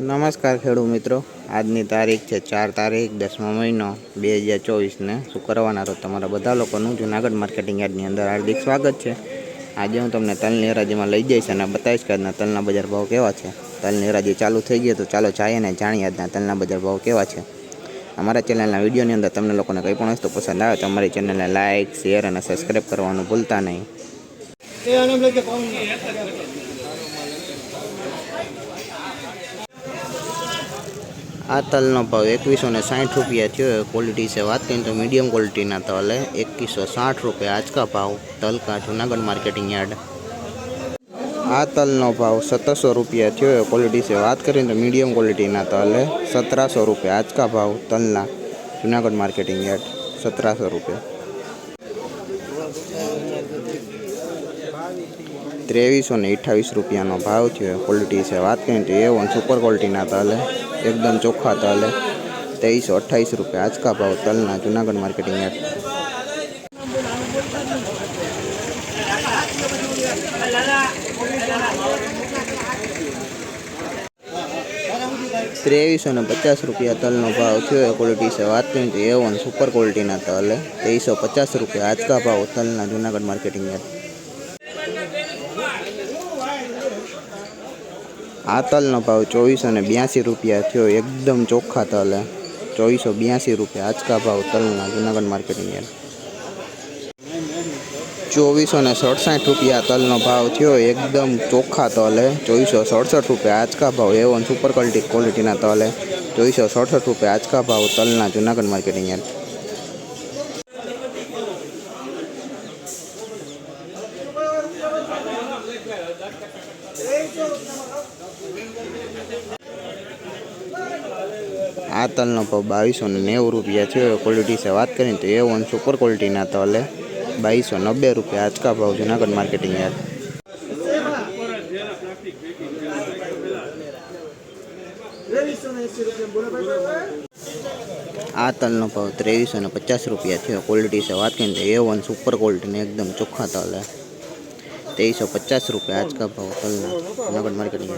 નમસ્કાર ખેડૂત મિત્રો. આજની તારીખ છે ચાર તારીખ, દસમો મહિનો, બે હજાર ચોવીસને શુક્રવારના રોજ તમારા બધા લોકોનું જુનાગઢ માર્કેટિંગ યાર્ડની અંદર હાર્દિક સ્વાગત છે. આજે હું તમને તલની હરાજીમાં લઈ જઈશ અને બતાવીશ કે આજના તલના બજાર ભાવ કેવા છે. તલની હરાજી ચાલુ થઈ ગઈ તો ચાલો જઈએ અને જાણીએ આજના તલના બજાર ભાવ કેવા છે. અમારા ચેનલના વિડીયોની અંદર તમને લોકોને કંઈ પણ વસ્તુ પસંદ આવે તો અમારી ચેનલને લાઇક શેર અને સબસ્ક્રાઈબ કરવાનું ભૂલતા નહીં. આ તલનો ભાવ એકવીસો ને સાઠ રૂપિયા થયો. ક્વોલિટી છે. વાત કરીએ તો મીડિયમ ક્વોલિટીના તલ એકવીસો સાઠ રૂપિયા. આજકા ભાવ? તલકા જુનાગઢ માર્કેટિંગ યાર્ડ. આ તલનો ભાવ સત્તરસો રૂપિયા થયો. ક્વોલિટી છે. વાત કરીએ તો મીડિયમ ક્વોલિટીના તલ સત્તરસો રૂપિયા. આજકા ભાવ? તલના જુનાગઢ માર્કેટિંગ યાર્ડ. સત્તરસો રૂપિયા. ત્રેવીસો ને અઠ્ઠાવીસ રૂપિયાનો ભાવ થયો. ક્વોલિટી છે વાત કરીએ તો એ સુપર ક્વોલિટીના તલ એકદમ ચોખ્ખા તલ ત્રેવીસો અઠ્ઠાવીસ રૂપિયા આજકા ભાવ તલના જુનાગઢ માર્કેટિંગ એપ ત્રેવીસો ને પચાસ રૂપિયા તલનો ભાવ થયો. એ ક્વોલિટી છે વાત કરીએ તો એ વન સુપર ક્વોલિટીના તલ ત્રેવીસો પચાસ રૂપિયા આજકા ભાવ તલના જુનાગઢ માર્કેટિંગ યાર્ડ આ તલનો ભાવ ચોવીસો ને બ્યાસી રૂપિયા થયો, એકદમ ચોખ્ખા તલ ચોવીસો બ્યાસી રૂપિયા આજકા ભાવ તલના જુનાગઢ માર્કેટિંગ યાર્ડ. ચોવીસો ને સડસઠ રૂપિયા તલનો ભાવ થયો, એકદમ ચોખ્ખા તલ ચોવીસો સડસઠ રૂપિયા આજકા ભાવ એવોન સુપર ક્વોલિટી ક્વોલિટીના તલ ચોવીસો સડસઠ રૂપિયા આજકા ભાવ તલના જુનાગઢ માર્કેટિંગ યાર્ડ. આ તલનો ભાવ બાવીસો ને નેવું રૂપિયા છે ક્વોલિટી છે વાત કરીને તો એ વન સુપર ક્વોલિટીના તલ બાવીસો નબ્બે રૂપિયા. આજકા ભાવ જુનાગઢ માર્કેટિંગ યાર. આ તલનો ભાવ ત્રેવીસો ને પચાસ રૂપિયા છે ક્વોલિટી છે વાત કરીને તો એ વન સુપર ક્વોલિટીને એકદમ ચોખ્ખા તલ ત્રેવીસો પચાસ રૂપિયા આજકા ભાવ તલના. જુનાગઢ માર્કેટિંગ